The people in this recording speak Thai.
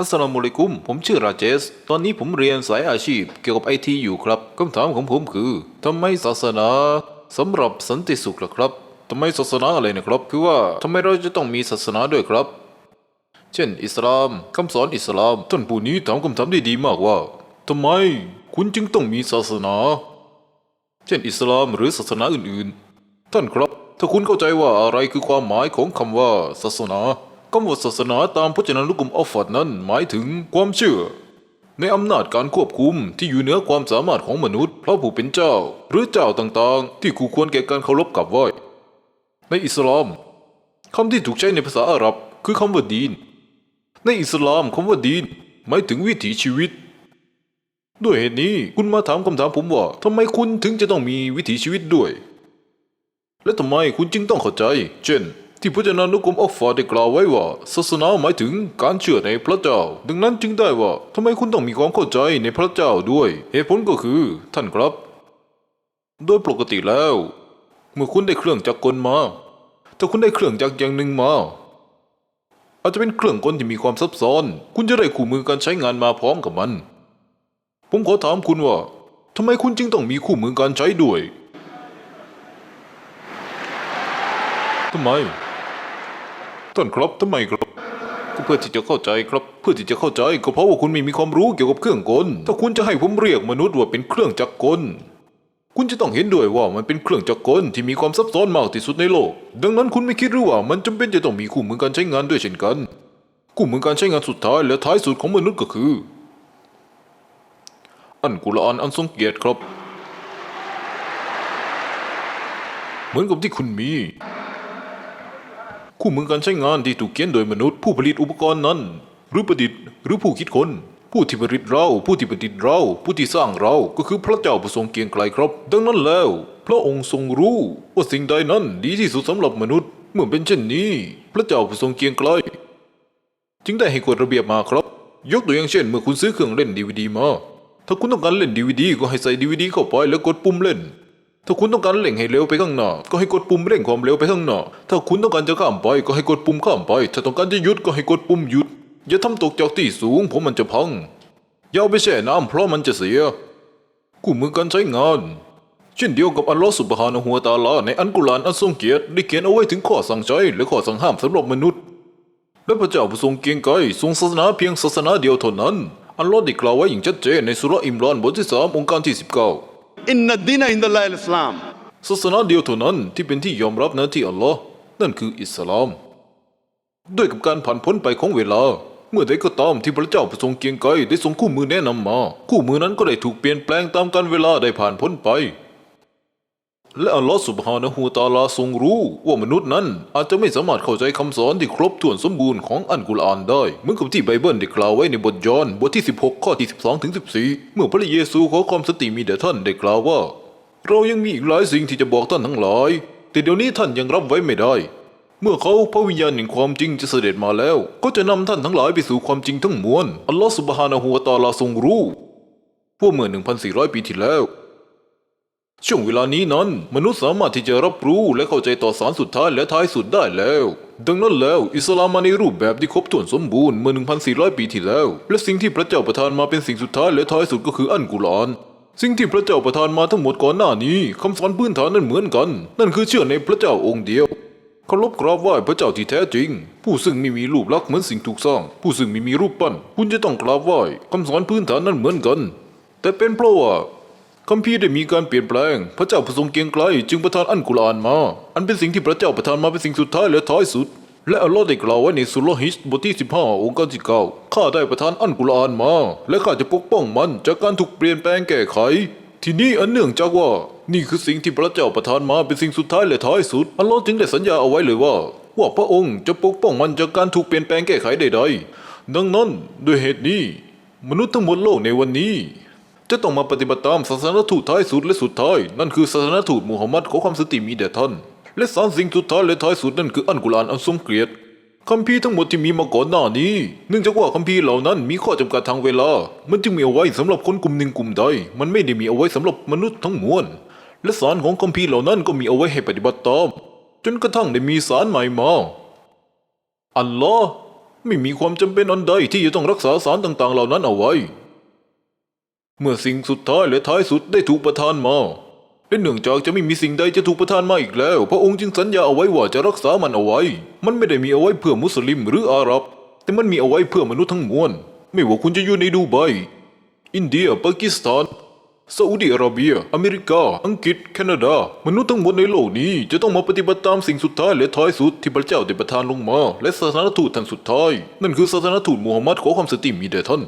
อัสลามุลัยกุม ผมชื่อราเจส ตอนนี้ผมเรียนสายอาชีพเกี่ยวกับไอทีอยู่ครับคำถามของผมคือทำไมศาสนาสำหรับสันติสุขล่ะครับทำไมศาสนาอะไรนะครับ คือว่าทำไมเราจะต้องมีศาสนาด้วยครับ เช่น อิสลามคำสอนอิสลาม ท่านผู้นี้ถามคำถามได้ดีมากว่าทำไมคุณจึงต้องมีศาสนา เช่น อิสลามหรือศาสนาอื่นๆ ท่านครับ ถ้าคุณเข้าใจว่าอะไรคือความหมายของคำว่าศาสนา คำว่าศาสนาตามพจนานุกรมออฟฟอร์ดนั้นหมายถึงความเชื่อ ในอำนาจการควบคุมที่อยู่เหนือความสามารถของมนุษย์พระผู้เป็นเจ้า หรือเจ้าต่างๆ ที่คู่ควรแก่การเคารพกราบไหว้ในอิสลามคำที่ถูกใช้ในภาษาอาหรับคือคำว่าดีน ในอิสลามคำว่าดีนหมายถึงวิถีชีวิต ด้วยเหตุนี้คุณมาถามคำถามผมว่าทำไมคุณถึงจะต้องมีวิถีชีวิตด้วย และทำไมคุณจึงต้องเข้าใจ เช่น ที่พจนานุกรมออกฟอร์ดได้กล่าวไว้ว่า ศาสนาหมายถึงการเชื่อในพระเจ้า ดังนั้นจึงได้ว่าทำไมคุณต้องมีความเข้าใจในพระเจ้าด้วย เหตุผลก็คือท่านครับ โดยปกติแล้ว เมื่อคุณได้เครื่องจักรกลมา ถ้าคุณได้เครื่องจักรอย่างหนึ่งมา อาจจะเป็นเครื่องกลที่มีความซับซ้อน คุณจะได้คู่มือการใช้งานมาพร้อมกับมัน ผมขอถามคุณว่าทำไมคุณจึงต้องมีคู่มือการใช้ด้วยทำไม ท่านครับทำไมครับก็เพื่อที่จะเข้าใจครับ เพื่อที่จะเข้าใจก็เพราะว่าคุณไม่มีความรู้เกี่ยวกับเครื่องกล ถ้าคุณจะให้ผมเรียกมนุษย์ว่าเป็นเครื่องจักรกล คุณจะต้องเห็นด้วยว่ามันเป็นเครื่องจักรกลที่มีความซับซ้อนมากที่สุดในโลก ดังนั้นคุณไม่คิดหรือว่ามันจำเป็นจะต้องมีคู่มือการใช้งานด้วยเช่นกัน คู่มือการใช้งานสุดท้ายและท้ายสุดของมนุษย์ก็คือ อันกุรอานอันทรงเกียรติครับ เหมือนกับที่คุณมี คู่มือการใช้งานที่ถูกเขียนโดยมนุษย์ผู้ผลิตอุปกรณ์นั้น หรือประดิษฐ์หรือผู้คิดค้นผู้ที่ผลิตเรา ผู้ที่ประดิษฐ์เรา ผู้ที่สร้างเรา ก็คือพระเจ้าผู้ทรงเกียงไกรครับ ดังนั้นแล้ว พระองค์ทรงรู้ว่าสิ่งใดนั้นดีที่สุดสำหรับมนุษย์ เมื่อเป็นเช่นนี้ พระเจ้าผู้ทรงเกียงไกรจึงได้ให้กฎระเบียบมาครับ ยกตัวอย่างเช่น เมื่อคุณซื้อเครื่องเล่นดีวดีมา ถ้าคุณต้องการเล่นดีวดีก็ให้ใส่ดีวดีเข้าไปแล้วกดปุ่มเล่น ถ้าคุณต้องการเร่งให้เร็วไปข้างหน้าก็ให้กดปุ่มเร่งความเร็วไปข้างหน้า ถ้าคุณต้องการจะข้ามไปก็ให้กดปุ่มข้ามไป ถ้าต้องการจะหยุดก็ให้กดปุ่มหยุด อย่าทำตกจากที่สูงเพราะมันจะพัง อย่าเอาไปแช่น้ำเพราะมันจะเสียคู่มือการใช้งาน เช่นเดียวกับอัลลอฮฺสุบฮานะฮูวตาลาในอันกุรานอันทรงเกียรติได้เขียนเอาไว้ถึงข้อสั่งใช้และข้อสั่งห้ามสำหรับมนุษย์ และพระเจ้าผู้ทรงเกียงไกรทรงศาสนาเพียงศาสนาเดียวเท่านั้น อัลลอฮ์ได้กล่าวไว้อย่างชัดเจนในสุรอิมรอนบทที่สามองค์การที่สิบเก้า อินนัดดีนอินดัลลอฮิอิสลามศาสนาเดียวเท่านั้นที่เป็นที่ยอมรับนะที่อัลลอฮ์นั่นคืออิสลาม ด้วยกับการผ่านพ้นไปของเวลา เมื่อใดก็ตามที่พระเจ้าประทรงเกียงไกรได้ทรงคู่มือแนะนำมา คู่มือนั้นก็ได้ถูกเปลี่ยนแปลงตามการเวลาได้ผ่านพ้นไป และอัลลอฮ์สุบฮานะฮูตะอาลาทรงรู้ว่ามนุษย์นั้นอาจจะไม่สามารถเข้าใจคำสอนที่ครบถ้วนสมบูรณ์ของอันกุรอานได้ เหมือนกับที่ไบเบิลได้กล่าวไว้ในบทยอห์นบทที่ 16 ข้อที่ 12ถึง14 เมื่อพระเยซูขอความสติมีแด่ท่านได้กล่าวว่า เรายังมีอีกหลายสิ่งที่จะบอกท่านทั้งหลาย แต่เดี๋ยวนี้ท่านยังรับไว้ไม่ได้ เมื่อเขาพระวิญญาณแห่งความจริงจะเสด็จมาแล้ว ก็จะนำท่านทั้งหลายไปสู่ความจริงทั้งมวลอัลลอฮฺสุบฮานะฮูตะอาลาทรงรู้พวกเมื่อ 1,400 ปีที่แล้ว ช่วงเวลานี้นั้น มนุษย์สามารถที่จะรับรู้และเข้าใจต่อสารสุดท้ายและท้ายสุดได้แล้ว ดังนั้นแล้วอิสลามมาในรูปแบบที่ครบถ้วนสมบูรณ์เมื่อ 1,400 ปีที่แล้ว และสิ่งที่พระเจ้าประทานมาเป็นสิ่งสุดท้ายและท้ายสุดก็คืออันกุรอานสิ่งที่พระเจ้าประทานมาทั้งหมดก่อนหน้านี้คำสอนพื้นฐานนั้นเหมือนกัน นั่นคือเชื่อในพระเจ้าองค์เดียวเคารพกราบไหว้พระเจ้าที่แท้จริง ผู้ซึ่งไม่มีรูปลักษณ์เหมือนสิ่งถูกสร้าง ผู้ซึ่งไม่มีรูปปั้น คุณจะต้องกราบไหว้คำสอนพื้นฐานนั้นเหมือนกัน แต่เป็นเพราะว่า คัมภีร์ได้มีการเปลี่ยนแปลง พระเจ้าผู้ทรงเกียงไกรจึงประทานอันกุรอานมา อันเป็นสิ่งที่พระเจ้าประทานมาเป็นสิ่งสุดท้ายและท้ายสุด และอัลลอฮ์ได้กล่าวไว้ในสุรฮิชบทที่ 15 องค์การที่เก้าข้าได้ประทานอันกุรอานมา และข้าจะปกป้องมันจากการถูกเปลี่ยนแปลงแก้ไข ทีนี้อันเนื่องจากว่า นี่คือสิ่งที่พระเจ้าประทานมาเป็นสิ่งสุดท้ายและท้ายสุด อัลลอฮ์จึงได้สัญญาเอาไว้เลยว่า ว่าพระองค์จะปกป้องมันจากการถูกเปลี่ยนแปลงแก้ไขใดๆดังนั้นด้วยเหตุนี้ มนุษย์ทั้งหมดโลกในวันนี้ จะต้องมาปฏิบัติตามศาสนทูตท้ายสุดและสุดท้าย นั่นคือศาสนทูตมูฮัมมัดขอความสติมีแด่ท่าน และสารสิ่งสุดท้ายและท้ายสุดนั่นคืออันกุรอานอันทรงเกียรติคัมภีร์ทั้งหมดที่มีมาก่อนหน้านี้ เนื่องจากว่าคัมภีร์เหล่านั้นมีข้อจำกัดทางเวลา มันจึงมีเอาไว้สำหรับคนกลุ่มหนึ่งกลุ่มใด มันไม่ได้มีเอาไว้สำหรับมนุษย์ทั้งมวล และสารของคัมภีร์เหล่านั้นก็มีเอาไว้ให้ปฏิบัติตาม จนกระทั่งได้มีสารใหม่มา อัลลอฮ์ไม่มีความจำเป็นอันใดที่จะต้องรักษาสารต่างๆ เหล่านั้นเอาไว้ เมื่อสิ่งสุดท้ายและท้ายสุดได้ถูกประทานมาและเนื่องจากจะไม่มีสิ่งใดจะถูกประทานมาอีกแล้ว พระองค์จึงสัญญาเอาไว้ว่าจะรักษามันเอาไว้ มันไม่ได้มีเอาไว้เพื่อมุสลิมหรืออาหรับ แต่มันมีเอาไว้เพื่อมนุษย์ทั้งมวล ไม่ว่าคุณจะอยู่ในดูไบ อินเดีย ปากีสถานซาอุดิอาระเบีย อเมริกา อังกฤษ แคนาดา มนุษย์ทั้งหมดในโลกนี้จะต้องมาปฏิบัติตามสิ่งสุดท้ายและท้ายสุดที่พระเจ้าได้ประทานลงมา และศาสนทูตท่านสุดท้าย นั่นคือศาสนทูตมูฮัมหมัดขอความสติมีแด่ท่าน